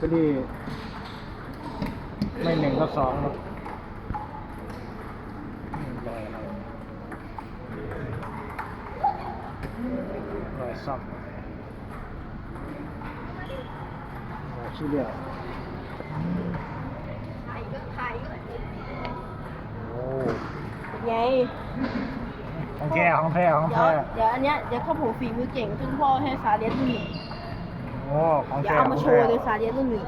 ก็ดีไม่หนึ่งก็สองครับรอยอะไรรอยซ่อมรอยชื่อเรียกไทยก็ไทยก็โอ้ไงของแท้ของแท้ของเดี๋ยวแท้ เดี๋ยวอันเนี้ยเดี๋ยวข้าผมฝีมือเก่งจนพ่อให้ซาเลียนรุ่นหนึ่ง โอ้ของเดี๋ยวแท้เอาขอมางโชแท้ว์เลยซาเลียนรุ่นหนึ่ง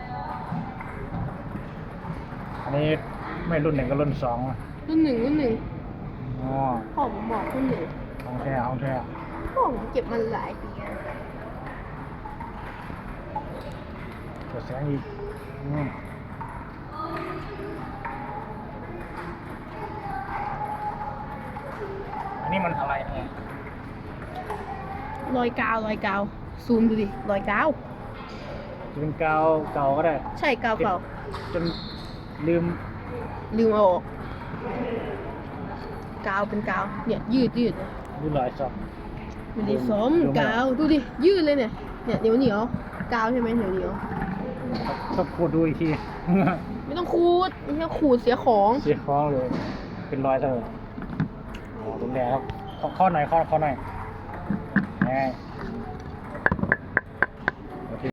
อันนี้ไม่รุ่นหนึ่งก็รุ่นสองรุ่นหนึ่งรุ่นหนึ่งอ๋อพ่อผมบอกรุ่นหนึ่งของแท้ของแท้พ่อผมเก็บมันหลายปีแล้วเปิดแสงอีกอืมอันนี้มันอะไรเนี่ยรอยกาวรอยกาว ซูมดูดิรอยกาวจะเป็นกาวเก่าก็ได้ ใช่กาวเก่าจนลืมลืมเอาออกกาวเป็นกาว เนี่ยยืดยืดดูรอยซ่อมมันดีสมดูไม่ออกกาวดูดิยืดเลยเนี่ยเนี่ยเหนียวเหนียวกาวใช่ไหมเหนียวเหนียวต้องขูดดูอีกที ไม่ต้องขูดไม่ใช่ขูดเสียของเสียฟ้องเลยเป็นรอยเถอะอ๋อรุนแรงครับขอข้อหน่อยข้อข้อหน่อยแหม